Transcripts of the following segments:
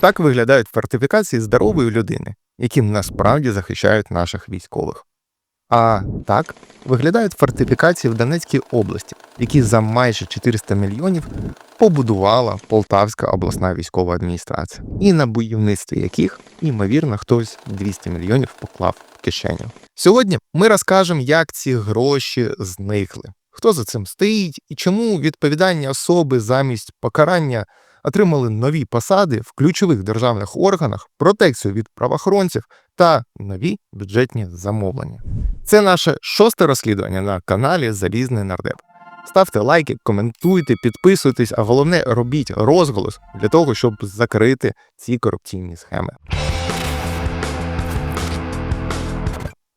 Так виглядають фортифікації здорової людини, які насправді захищають наших військових. А так виглядають фортифікації в Донецькій області, які за майже 400 мільйонів побудувала Полтавська обласна військова адміністрація, і на будівництві яких, ймовірно, хтось 200 мільйонів поклав в кишеню. Сьогодні ми розкажемо, як ці гроші зникли, хто за цим стоїть і чому відповідальні особи замість покарання отримали нові посади в ключових державних органах, протекцію від правоохоронців та нові бюджетні замовлення. Це наше шосте розслідування на каналі Залізний Нардеп. Ставте лайки, коментуйте, підписуйтесь, а головне робіть розголос для того, щоб закрити ці корупційні схеми.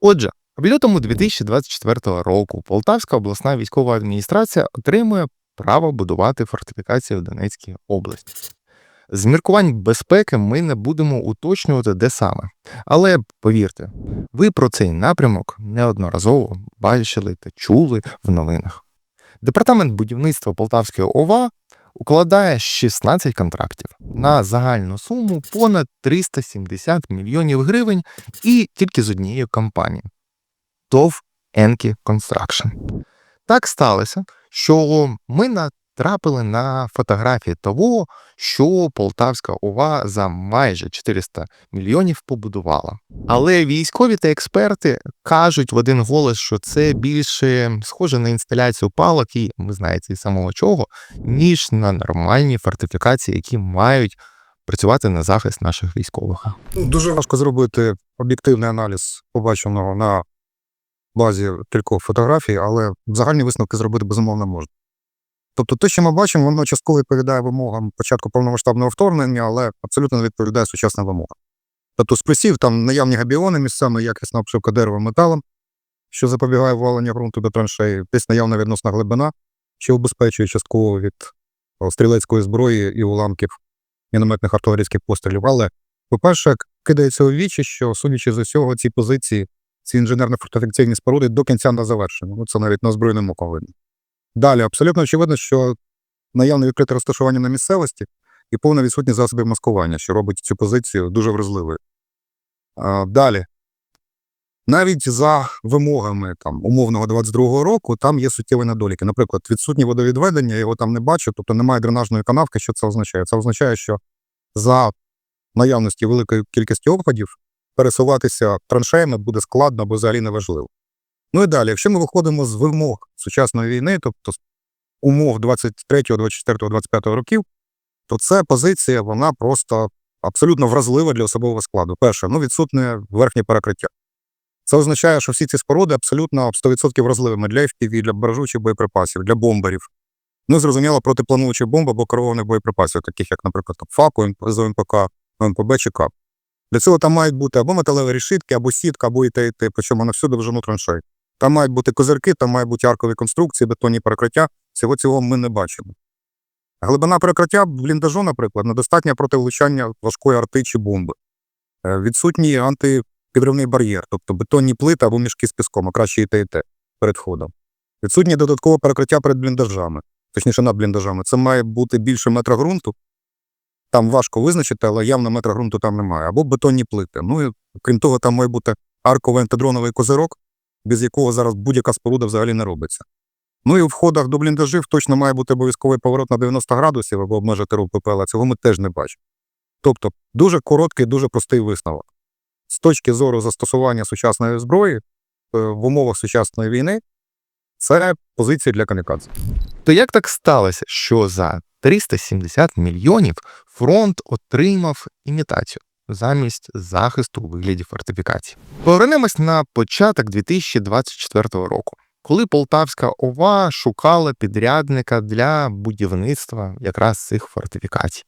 Отже, лютому 2024 року Полтавська обласна військова адміністрація отримує право будувати фортифікації в Донецькій області. З міркувань безпеки ми не будемо уточнювати, де саме. Але повірте, ви про цей напрямок неодноразово бачили та чули в новинах. Департамент будівництва Полтавської ОВА укладає 16 контрактів на загальну суму понад 370 мільйонів гривень і тільки з однією компанією ТОВ Енкі Construction. Так сталося, що ми натрапили на фотографії того, що Полтавська ОВА за майже 400 мільйонів побудувала. Але військові та експерти кажуть в один голос, що це більше схоже на інсталяцію палок і ви знаєте, і самого чого, ніж на нормальні фортифікації, які мають працювати на захист наших військових. Дуже важко зробити об'єктивний аналіз побаченого на базі кількох фотографій, але загальні висновки зробити безумовно можна. Тобто те, що ми бачимо, воно частково відповідає вимогам початку повномасштабного вторгнення, але абсолютно не відповідає сучасним вимогам. Тобто з плюсів там наявні габіони місцями, якісна обшивка деревом металом, що запобігає вваленню ґрунту до траншеї, десь наявна відносна глибина, що убезпечує частково від стрілецької зброї і уламків мінометних артилерійських пострілів. Але, по-перше, кидається у вічі, що, судячи з усього, ці позиції, ці інженерно-фортифікаційні споруди до кінця не завершені. Ну, це навіть на озброєним оком видно. Далі, абсолютно очевидно, що наявне відкрите розташування на місцевості і повна відсутність засобів маскування, що робить цю позицію дуже вразливою. Далі. Навіть за вимогами там, умовного 22-го року там є суттєві недоліки. Наприклад, відсутнє водовідведення, я його там не бачу, тобто немає дренажної канавки. Що це означає? Це означає, що за наявності великої кількості опадів пересуватися траншеями буде складно або взагалі неважливо. Ну і далі, якщо ми виходимо з вимог сучасної війни, тобто умов 23, 24, 25 років, то це позиція, вона просто абсолютно вразлива для особового складу. Перше, ну відсутне верхнє перекриття. Це означає, що всі ці споруди абсолютно 100% вразливими для FPV, для баражучих боєприпасів, для бомберів. Ну, зрозуміло, протиплануючі бомби або керованих боєприпасів, таких як, наприклад, ФАКу, ЗМПК, МПБ чи КАП. Для цього там мають бути або металеві решітки, або сітка, або і те, і те, причому на всю довжину траншей. Там мають бути козирки, там мають бути аркові конструкції, бетонні перекриття. Всього цього ми не бачимо. Глибина перекриття бліндажу, наприклад, недостатня проти влучання важкої арти чи бомби. Е, Відсутній антипідривний бар'єр, тобто бетонні плити або мішки з піском, а краще і те, і те перед входом. Відсутнє додаткове перекриття перед бліндажами, точніше над бліндажами. Це має бути більше метра ґрунту. Там важко визначити, але явно метра ґрунту там немає. Або бетонні плити. Ну і крім того, там має бути арковий антидроновий козирок, без якого зараз будь-яка споруда взагалі не робиться. Ну і в входах до бліндажів точно має бути обов'язковий поворот на 90 градусів або обмежити рух ППЛ, цього ми теж не бачимо. Тобто дуже короткий, дуже простий висновок. З точки зору застосування сучасної зброї е, в умовах сучасної війни, це позиція для камікадзе. То як так сталося, що за 370 мільйонів фронт отримав імітацію замість захисту у вигляді фортифікацій? Повернемось на початок 2024 року, коли Полтавська ОВА шукала підрядника для будівництва якраз цих фортифікацій.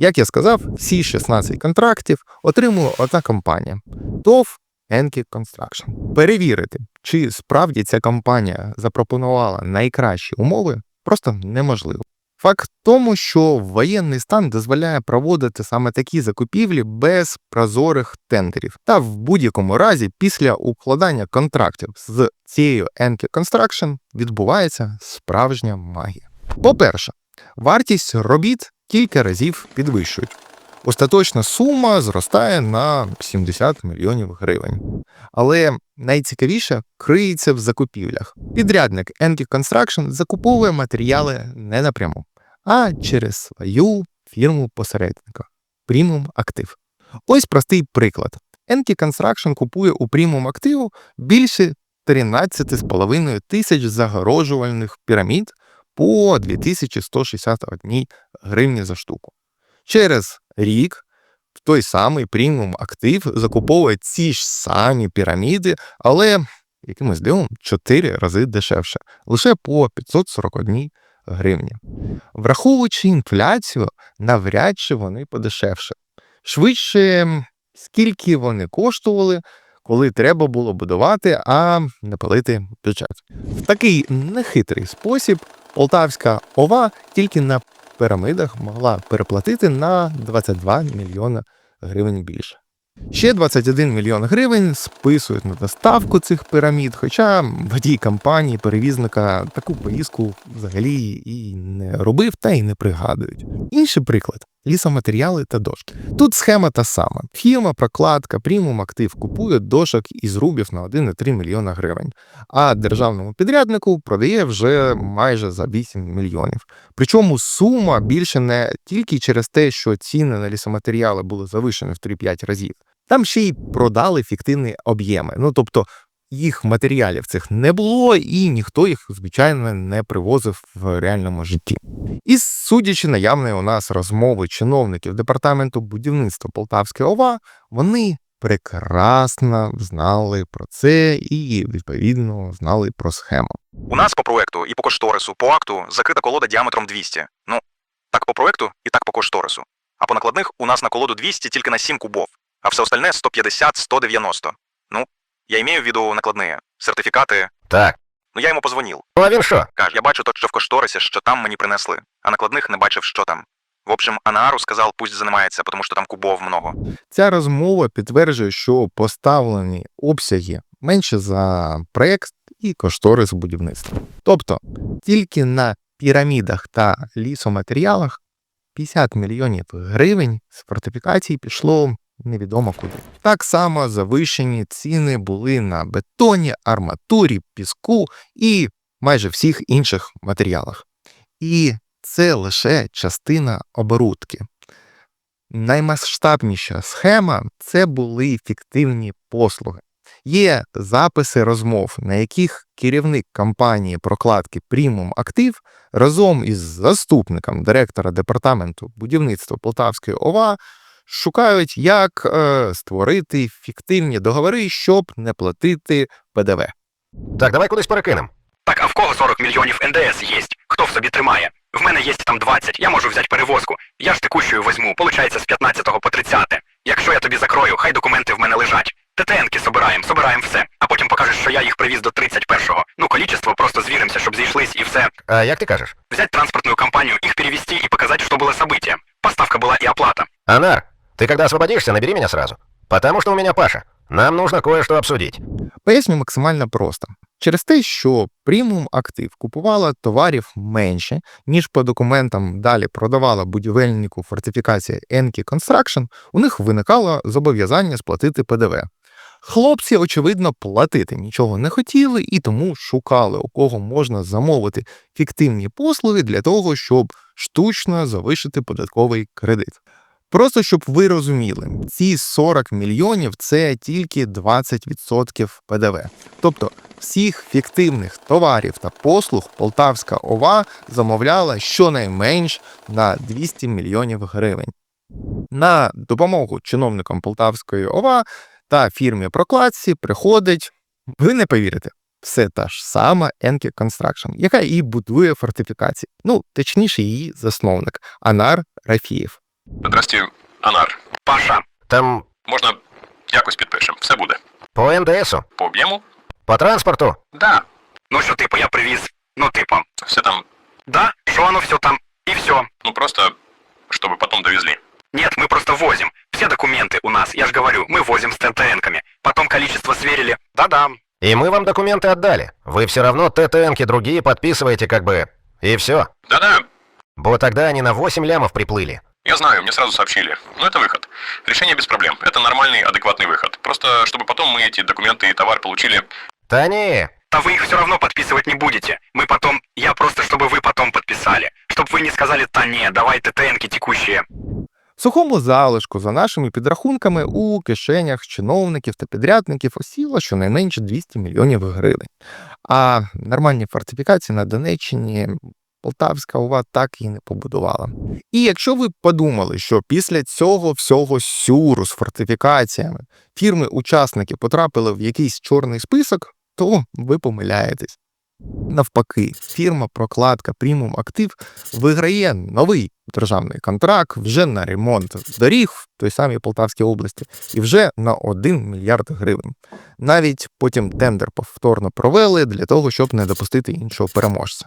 Як я сказав, всі 16 контрактів отримує одна компанія ТОВ Enki Construction. Перевірити, чи справді ця компанія запропонувала найкращі умови, просто неможливо. Факт в тому, що воєнний стан дозволяє проводити саме такі закупівлі без прозорих тендерів. Та в будь-якому разі, після укладання контрактів з цією Enki Construction відбувається справжня магія. По-перше, вартість робіт кілька разів підвищують. Остаточна сума зростає на 70 мільйонів гривень. Але найцікавіше криється в закупівлях. Підрядник Enki Construction закуповує матеріали не напряму, а через свою фірму посередника Premium Актив. Ось простий приклад. Enki Construction купує у Premium Активу більше 13,5 тисяч загорожувальних пірамід по 2161 гривні за штуку. Через рік в той самий преміум актив закуповує ці ж самі піраміди, але якимось дивом 4 рази дешевше, лише по 541 гривні. Враховуючи інфляцію, навряд чи вони подешевше. Швидше, скільки вони коштували, коли треба було будувати, а не палити бюджет. В такий нехитрий спосіб Полтавська ова тільки на пірамидах могла переплатити на 22 мільйони гривень більше. Ще 21 мільйон гривень списують на доставку цих пірамід, хоча водій компанії, перевізника таку поїздку взагалі і не робив, та й не пригадують. Інший приклад лісоматеріали та дошки. Тут схема та сама. Фірма, прокладка, Premium Актив купує дошок із рубів на 1,3 мільйона гривень, а державному підряднику продає вже майже за 8 мільйонів. Причому сума більше не тільки через те, що ціни на лісоматеріали були завишені в 3-5 разів. Там ще й продали фіктивні об'єми. Ну тобто їх матеріалів цих не було, і ніхто їх, звичайно, не привозив в реальному житті. І судячи наявної у нас розмови чиновників департаменту будівництва Полтавської ОВА, вони прекрасно знали про це і відповідно знали про схему. У нас по проекту і по кошторису, по акту закрита колода діаметром 200. Ну, так по проекту і так по кошторису. А по накладних у нас на колоду 200 тільки на 7 кубов, а все остальне 150-190. Ну, я имею в виду накладные, сертифікати. Так. Ну я йому позвонив. Ну а він що? Каже, я бачу то, що в кошторисі, що там мені принесли, а накладних не бачив, що там. В общем, Анаару сказав, пусть займається, тому що там кубов много. Ця розмова підтверджує, що поставлені обсяги менше за проект і кошторис будівництва. Тобто тільки на пірамідах та лісоматеріалах 50 мільйонів гривень з фортифікацій пішло невідомо куди. Так само завищені ціни були на бетоні, арматурі, піску і майже всіх інших матеріалах. І це лише частина оборудки. Наймасштабніша схема це були фіктивні послуги. Є записи розмов, на яких керівник компанії прокладки Premium Актив разом із заступником директора департаменту будівництва Полтавської ОВА шукають, як е, створити фіктивні договори, щоб не платити ПДВ. Так, давай кудись перекинем. Так, а в кого 40 мільйонів НДС є? Хто в собі тримає? В мене є там 20, я можу взяти перевозку. Я ж текущую візьму, получається з 15 по 30. Якщо я тобі закрою, хай документи в мене лежать. ТТНки собираємо, собираємо все, а потім покажеш, що я їх привіз до 31-го. Ну, количество просто звіримося, щоб зійшлись і все. А як ти кажеш? Взять транспортную компанию, их перевести и показать, что было событие. Поставка была и оплата. Анар, ты когда освободишься, набери меня сразу. Потому что у меня Паша. Нам нужно кое-что обсудить. Поясню максимально просто. Через те, що Premium Актив купувала товарів менше, ніж по документам далі продавала будівельнику фортифікація Enki Construction, у них виникало зобов'язання сплатити ПДВ. Хлопці, очевидно, платити нічого не хотіли і тому шукали, у кого можна замовити фіктивні послуги для того, щоб штучно завишити податковий кредит. Просто щоб ви розуміли, ці 40 мільйонів це тільки 20% ПДВ. Тобто всіх фіктивних товарів та послуг Полтавська ОВА замовляла щонайменш на 200 мільйонів гривень. На допомогу чиновникам Полтавської ОВА та фірмі прокладці приходить, ви не повірите, все та ж сама Enki Construction, яка і будує фортифікації. Ну, точніше, її засновник Анар Рафієв. Здрасті, Анар. Паша, Там Можна якось підпишемо. Все буде. по НДСу, По об'єму? по транспорту. Да. ну що типу я привіз? Ну типу, Все там, да, что оно все там, и все. ну просто, чтобы потом довезли. Нет, мы просто возим. Все документы у нас, я же говорю, мы возим с ТТНками. Потом количество сверили. Да-да. И мы вам документы отдали. Вы все равно ТТНки другие подписываете как бы. И все. Да-да. Бо тогда они на 8 лямов приплыли. Я знаю, мне сразу сообщили. Но это выход. Решение без проблем. Это нормальный, адекватный выход. Просто, чтобы потом мы эти документы и товар получили... Да не, Да вы их все равно подписывать не будете. Мы потом... Я просто, чтобы вы потом подписали. Чтоб вы не сказали, да не, давай ТТНки текущие. В сухому залишку, за нашими підрахунками, у кишенях чиновників та підрядників осіло щонайменше 200 мільйонів гривень. А нормальні фортифікації на Донеччині Полтавська ОВА так і не побудувала. І якщо ви подумали, що після цього всього сюру з фортифікаціями фірми-учасники потрапили в якийсь чорний список, то ви помиляєтесь. Навпаки, фірма Прокладка Прімум Актив виграє новий державний контракт вже на ремонт доріг в той самій Полтавській області і вже на 1 мільярд гривень. Навіть потім тендер повторно провели для того, щоб не допустити іншого переможця.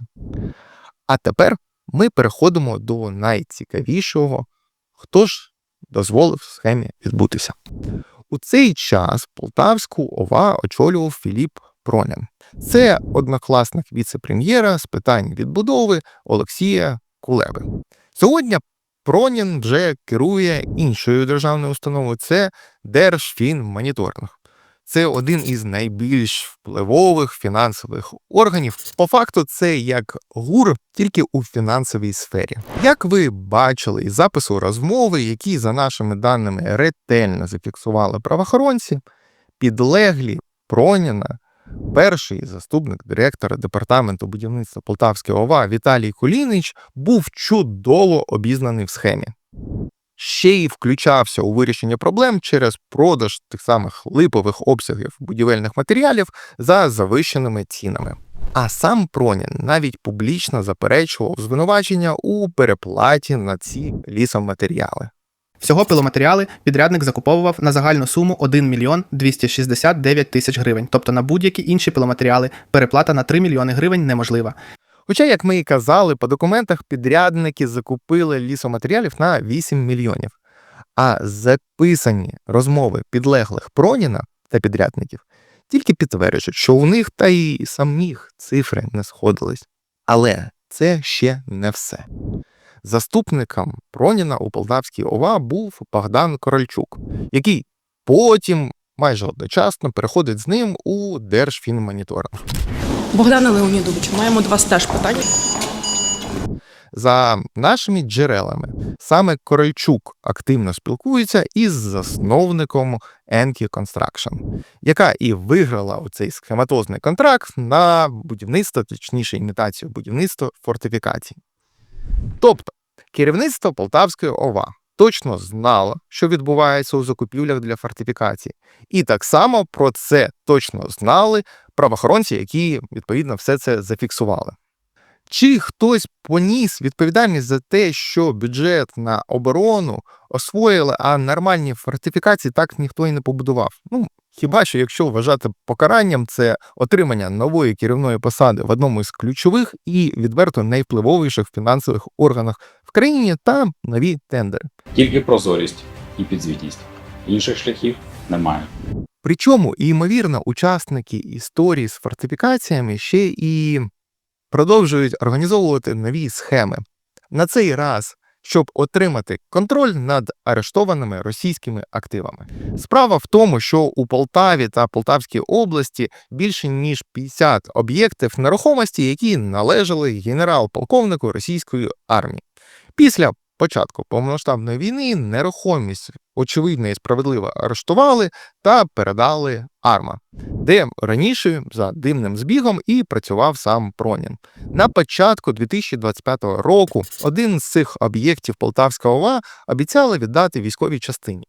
А тепер ми переходимо до найцікавішого, хто ж дозволив схемі відбутися. У цей час Полтавську ОВА очолював Філіп Пронян. Це однокласник віце-прем'єра з питань відбудови Олексія Кулеби. Сьогодні Пронін вже керує іншою державною установою. Це Держфінмоніторинг. Це один із найбільш впливових фінансових органів. По факту, це як ГУР, тільки у фінансовій сфері. Як ви бачили із запису розмови, які за нашими даними ретельно зафіксували правоохоронці, підлеглі Проніна перший заступник директора департаменту будівництва Полтавської ОВА Віталій Кулінич був чудово обізнаний в схемі. Ще й включався у вирішення проблем через продаж тих самих липових обсягів будівельних матеріалів за завищеними цінами. А сам Пронін навіть публічно заперечував звинувачення у переплаті на ці лісоматеріали. Всього пиломатеріали підрядник закуповував на загальну суму 1 мільйон 269 тисяч гривень. Тобто на будь-які інші пиломатеріали переплата на 3 мільйони гривень неможлива. Хоча, як ми і казали, по документах підрядники закупили лісоматеріалів на 8 мільйонів. А записані розмови підлеглих Проніна та підрядників тільки підтверджують, що у них та й самих цифри не сходились. Але це ще не все. Заступником Проніна у Полтавській ОВА був Богдан Корольчук, який потім майже одночасно переходить з ним у Держфінмоніторинг. Богдане Леонідовичу, маємо до вас питання. За нашими джерелами, саме Корольчук активно спілкується із засновником Enki Construction, яка і виграла цей схематозний контракт на будівництво, точніше імітацію будівництва фортифікацій. Тобто, керівництво Полтавської ОВА точно знало, що відбувається у закупівлях для фортифікацій, і так само про це точно знали правоохоронці, які відповідно все це зафіксували. Чи хтось поніс відповідальність за те, що бюджет на оборону освоїли, а нормальні фортифікації так ніхто і не побудував? Ну хіба що якщо вважати покаранням, це отримання нової керівної посади в одному із ключових і відверто найвпливовіших фінансових органах в країні та нові тендери. Тільки прозорість і підзвітність. Інших шляхів немає. Причому, і, ймовірно, учасники історії з фортифікаціями ще і продовжують організовувати нові схеми. На цей раз, щоб отримати контроль над арештованими російськими активами. Справа в тому, що у Полтаві та Полтавській області більше ніж 50 об'єктів нерухомості, які належали генерал-полковнику російської армії. Після початку повномасштабної війни нерухомість очевидно і справедливо арештували та передали Арма, де раніше за дивним збігом і працював сам Пронін. На початку 2025 року один з цих об'єктів Полтавська ОВА обіцяли віддати військовій частині.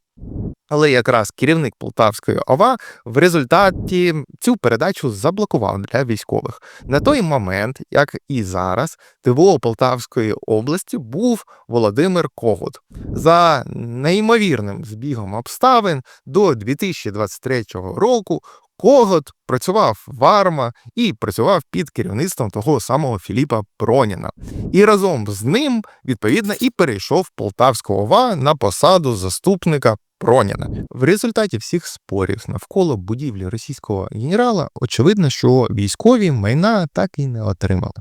Але якраз керівник Полтавської ОВА в результаті цю передачу заблокував для військових. На той момент, як і зараз, ТВО Полтавської області був Володимир Когут. За неймовірним збігом обставин до 2023 року Когот працював в Арма і працював під керівництвом того самого Філіпа Проніна. І разом з ним, відповідно, і перейшов Полтавську ОВА на посаду заступника Проніна. В результаті всіх спорів навколо будівлі російського генерала очевидно, що військові майна так і не отримали.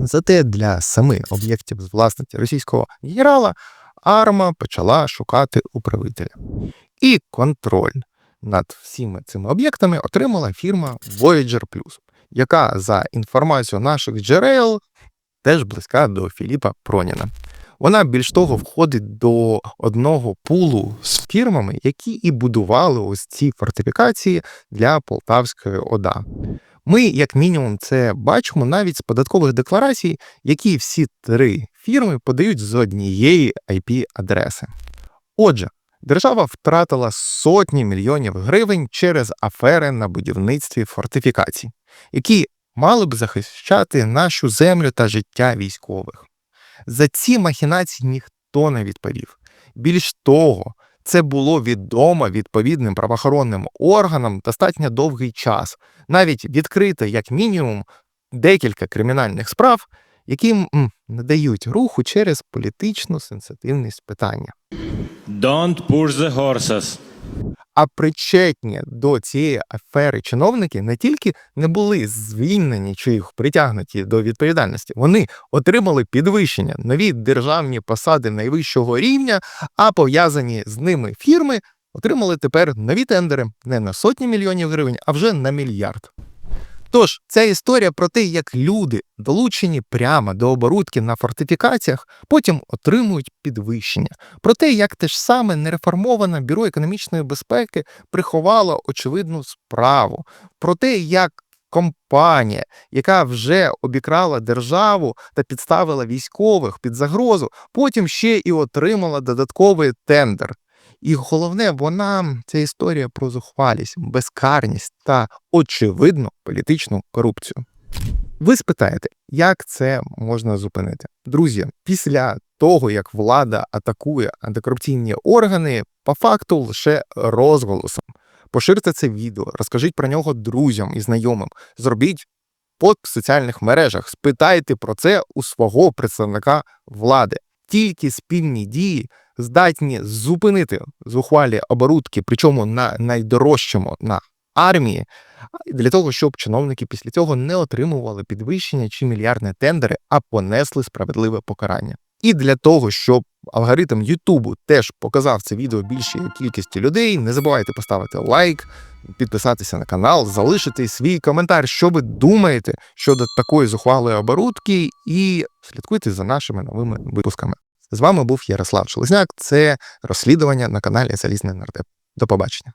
Зате для семи об'єктів з власності російського генерала Арма почала шукати управителя. І контроль над всіми цими об'єктами отримала фірма Voyager Plus, яка, за інформацією наших джерел, теж близька до Філіпа Проніна. Вона більш того входить до одного пулу з фірмами, які і будували ось ці фортифікації для Полтавської ОДА. Ми, як мінімум, це бачимо навіть з податкових декларацій, які всі три фірми подають з однієї IP-адреси. Отже, держава втратила сотні мільйонів гривень через афери на будівництві фортифікацій, які мали б захищати нашу землю та життя військових. За ці махінації ніхто не відповів. Більш того, це було відомо відповідним правоохоронним органам достатньо довгий час, навіть відкрито, як мінімум, декілька кримінальних справ, яким м, не дають руху через політичну сенситивність питання. Don't push the horses. А причетні до цієї афери чиновники не тільки не були звільнені чи їх притягнуті до відповідальності, вони отримали підвищення, нові державні посади найвищого рівня, а пов'язані з ними фірми отримали тепер нові тендери не на сотні мільйонів гривень, а вже на мільярд. Тож, ця історія про те, як люди, долучені прямо до оборудки на фортифікаціях, потім отримують підвищення. Про те, як те ж саме нереформоване бюро економічної безпеки приховало очевидну справу, про те, як компанія, яка вже обікрала державу та підставила військових під загрозу, потім ще і отримала додатковий тендер. І головне, вона ця історія про зухвалість, безкарність та очевидну політичну корупцію. Ви спитаєте, як це можна зупинити? Друзі, після того, як влада атакує антикорупційні органи, по факту лише розголосом. Поширте це відео, розкажіть про нього друзям і знайомим. Зробіть пост в соціальних мережах, спитайте про це у свого представника влади. Тільки спільні дії здатні зупинити зухвалі оборудки, причому на найдорожчому на армії, для того, щоб чиновники після цього не отримували підвищення чи мільярдні тендери, а понесли справедливе покарання. І для того, щоб алгоритм Ютубу теж показав це відео більшій кількості людей, не забувайте поставити лайк, підписатися на канал, залишити свій коментар, що ви думаєте щодо такої зухвалої оборудки, і слідкуйте за нашими новими випусками. З вами був Ярослав Шелезняк. Це розслідування на каналі Залізний Нардеп. До побачення.